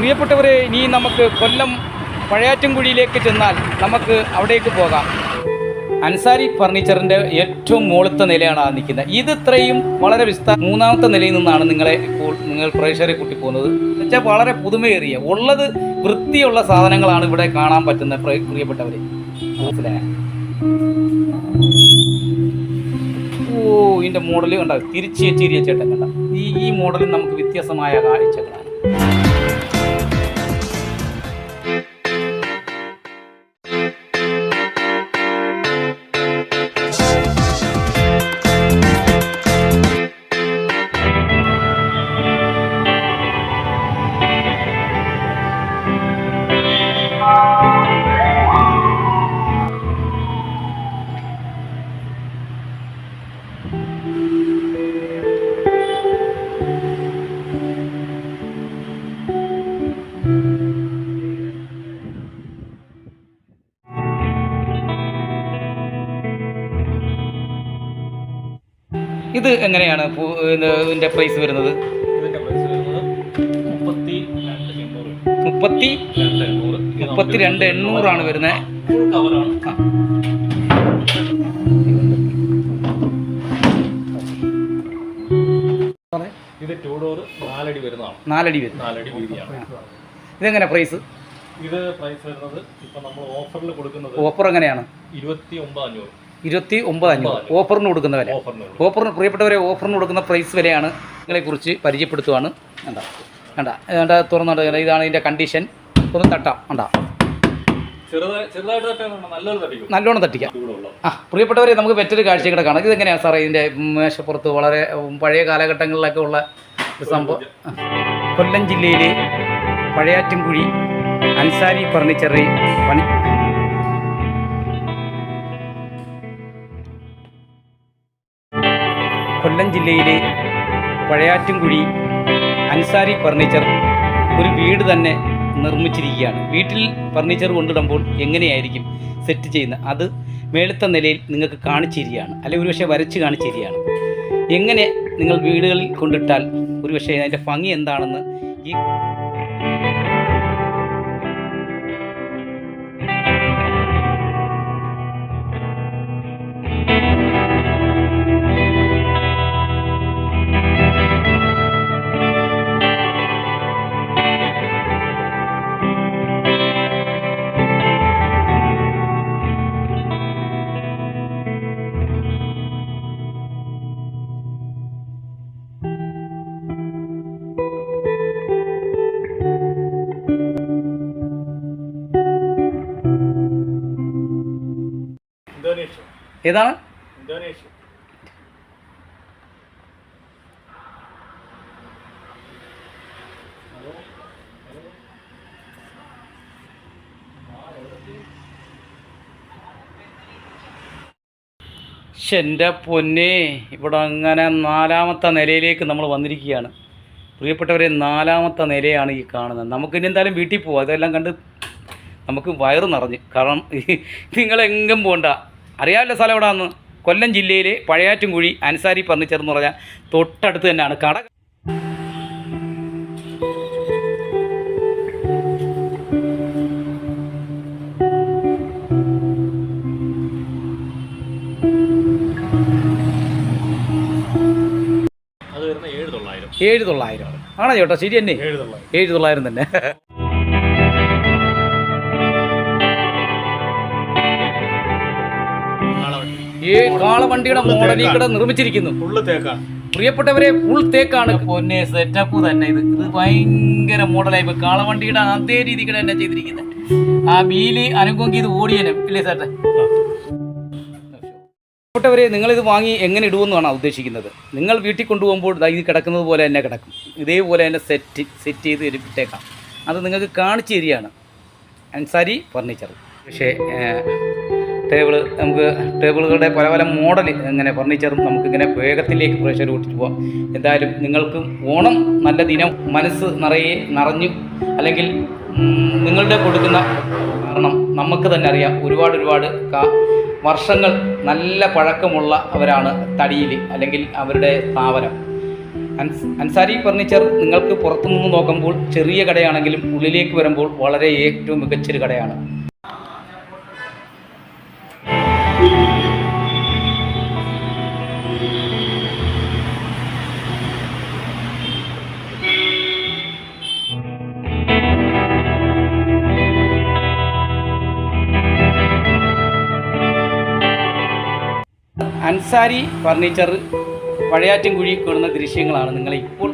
പ്രിയപ്പെട്ടവരെ ഇനി നമുക്ക് കൊല്ലം പഴയാറ്റൻകുഴിയിലേക്ക് ചെന്നാൽ നമുക്ക് അവിടേക്ക് പോകാം. അൻസാരി ഫർണിച്ചറിന്റെ ഏറ്റവും മുകളിലത്തെ നിലയാണ് ആ നിൽക്കുന്നത്. ഇത് ഇത്രയും വളരെ വിസ്താര മൂന്നാമത്തെ നിലയിൽ നിന്നാണ് നിങ്ങളെ ഇപ്പോൾ നിങ്ങൾ പ്രേക്ഷകരെ കൂട്ടി പോകുന്നത് വെച്ചാൽ വളരെ പുതുമയേറിയ ഉള്ളത് വൃത്തിയുള്ള സാധനങ്ങളാണ് ഇവിടെ കാണാൻ പറ്റുന്നത് പ്രിയപ്പെട്ടവര്. ഓ ഇതിന്റെ മോഡൽ കണ്ട? തിരിച്ച് ചേട്ടൻ കണ്ട? ഈ ഈ മോഡലിൽ നമുക്ക് വ്യത്യസ്തമായ കാഴ്ചകളാണ്. ഇത് എങ്ങനെയാണ് പു- ഇതിന്റെ പ്രൈസ് വരുന്നത്? ഇതിന്റെ പ്രൈസ് വരുന്നത് മുപ്പത്തി മുപ്പത്തി രണ്ട് എണ്ണൂറാണ് വരുന്നത്. ഇത് ടൂ ഡോർ നാലടി വരുന്നതാണ്. നാലടി വരും. നാലടി വീതിയാണ്. ഇതെങ്ങനെ പ്രൈസ് ഇത് പ്രൈസ് വരുന്നത് ഇപ്പൊ നമ്മൾ ഓഫറിൽ കൊടുക്കുന്നത് ഓഫർ എങ്ങനെയാണ്? ഇരുപത്തി ഒമ്പത് അഞ്ഞൂറ്. ഇരുപത്തി ഒമ്പത് അഞ്ഞൂറ്. ഓഫറിന് കൊടുക്കുന്ന വില. ഓഫറിന് പ്രിയപ്പെട്ടവരെ ഓഫറിന് കൊടുക്കുന്ന പ്രൈസ് വിലയാണ് നിങ്ങളെക്കുറിച്ച് പരിചയപ്പെടുത്തുവാണ്. വേണ്ട വേണ്ട വേണ്ട തുറന്നുണ്ട് ഇതാണ് ഇതിന്റെ കണ്ടീഷൻ ഒന്ന് തട്ടാം. വേണ്ട നല്ലോണം തട്ടിക്കാം. ആ പ്രിയപ്പെട്ടവരെ നമുക്ക് മറ്റൊരു കാഴ്ച കൂടെ കാണാം. ഇതെങ്ങനെയാണ് സാറേ ഇതിന്റെ മേശപ്പുറത്ത് വളരെ പഴയ കാലഘട്ടങ്ങളിലൊക്കെ ഉള്ള ഒരു സംഭവം? കൊല്ലം ജില്ലയിലെ പഴയാറ്റുംകുഴി അൻസാരി ഫർണിച്ചറി പണി കൊല്ലം ജില്ലയിലെ പഴയാറ്റുംകുഴി അൻസാരി ഫർണിച്ചർ ഒരു വീട് തന്നെ നിർമ്മിച്ചിരിക്കുകയാണ്. വീട്ടിൽ ഫർണിച്ചർ കൊണ്ടിടുമ്പോൾ എങ്ങനെയായിരിക്കും സെറ്റ് ചെയ്യുന്നത്? അത് മേളത്തെ നിലയിൽ നിങ്ങൾക്ക് കാണിച്ചിരിക്കുകയാണ്. അല്ലെങ്കിൽ ഒരുപക്ഷെ വരച്ച് കാണിച്ചിരിക്കുകയാണ്. എങ്ങനെ നിങ്ങൾ വീടുകളിൽ കൊണ്ടിട്ടാൽ ഒരുപക്ഷെ അതിന്റെ ഭംഗി എന്താണെന്ന് ഈ ഏതാണ്? എന്റെ പൊന്നെ ഇവിടെ അങ്ങനെ നാലാമത്തെ നിലയിലേക്ക് നമ്മൾ വന്നിരിക്കുകയാണ്. പ്രിയപ്പെട്ടവരെ നാലാമത്തെ നിലയാണ് ഈ കാണുന്നത്. നമുക്ക് ഇനി എന്തായാലും വീട്ടിൽ പോവാം. അതെല്ലാം കണ്ട് നമുക്ക് വയറ് നിറഞ്ഞ്. കാരണം നിങ്ങളെങ്കും പോകണ്ട അറിയാമല്ലോ സ്ഥലം എവിടാന്ന്? കൊല്ലം ജില്ലയിലെ പഴയാറ്റുംകുഴി അൻസാരി ഫർണിച്ചർ എന്ന് പറഞ്ഞാൽ തൊട്ടടുത്ത് തന്നെയാണ്. കട ഏഴ് തൊള്ളായിരം. ആണോ ചേട്ടാ? ശരി തന്നെ. ഏഴ് തൊള്ളായിരം തന്നെ. ഈ കാളവണ്ടിയുടെ മോഡലിൽ കൂടെ നിർമ്മിച്ചിരിക്കുന്നു. ഫുള്ള് തേക്കാണ്. പ്രിയപ്പെട്ടവരെ ഫുൾ തേക്കാണ്. പൊന്നെ സെറ്റപ്പ് തന്നെ. ഇത് ഇത് ഭയങ്കര മോഡലായി ഇപ്പൊ കാളവണ്ടിയുടെ അതേ രീതിക്ക് തന്നെ ചെയ്തിരിക്കുന്നത്. ആ ബീലി അനുകൊങ്കി ഇത് ഓടിയനും. ഇല്ലേ സാറ്റെ പ്രിയപ്പെട്ടവരെ ഇത് വാങ്ങി എങ്ങനെ ഇടുമെന്നാണ് ഉദ്ദേശിക്കുന്നത്. നിങ്ങൾ വീട്ടിൽ കൊണ്ടുപോകുമ്പോൾ ഇത് കിടക്കുന്നത് പോലെ തന്നെ കിടക്കും. ഇതേപോലെ തന്നെ സെറ്റ് സെറ്റ് ചെയ്ത് ഇട്ടേക്കാം. അത് നിങ്ങൾക്ക് കാണിച്ചു തരികയാണ്. അൻസാരി ഫർണിച്ചർ. പക്ഷേ ടേബിൾ നമുക്ക് ടേബിളുകളുടെ പല പല മോഡൽ ഇങ്ങനെ ഫർണിച്ചറും നമുക്കിങ്ങനെ വേഗത്തിലേക്ക് പ്രഷർ കൂട്ടിട്ട് പോകാം എന്തായാലും നിങ്ങൾക്ക് ഓണം നല്ല ദിനം മനസ്സ് നിറയെ നിറഞ്ഞു അല്ലെങ്കിൽ നിങ്ങളുടെ കൊടുക്കുന്ന കാരണം നമുക്ക് തന്നെ അറിയാം ഒരുപാട് ഒരുപാട് വർഷങ്ങൾ നല്ല പഴക്കമുള്ള അവരാണ് തടിയിൽ അല്ലെങ്കിൽ അവരുടെ സ്ഥാപനം. അൻസ് അൻസാരി ഫർണിച്ചർ നിങ്ങൾക്ക് പുറത്തുനിന്ന് നോക്കുമ്പോൾ ചെറിയ കടയാണെങ്കിലും ഉള്ളിലേക്ക് വരുമ്പോൾ വളരെ ഏറ്റവും മികച്ചൊരു കടയാണ്. അൻസാരി ഫർണിച്ചർ പഴയാറ്റിൻകുഴി കൊടുന്ന ദൃശ്യങ്ങളാണ് നിങ്ങളെ ഇപ്പോൾ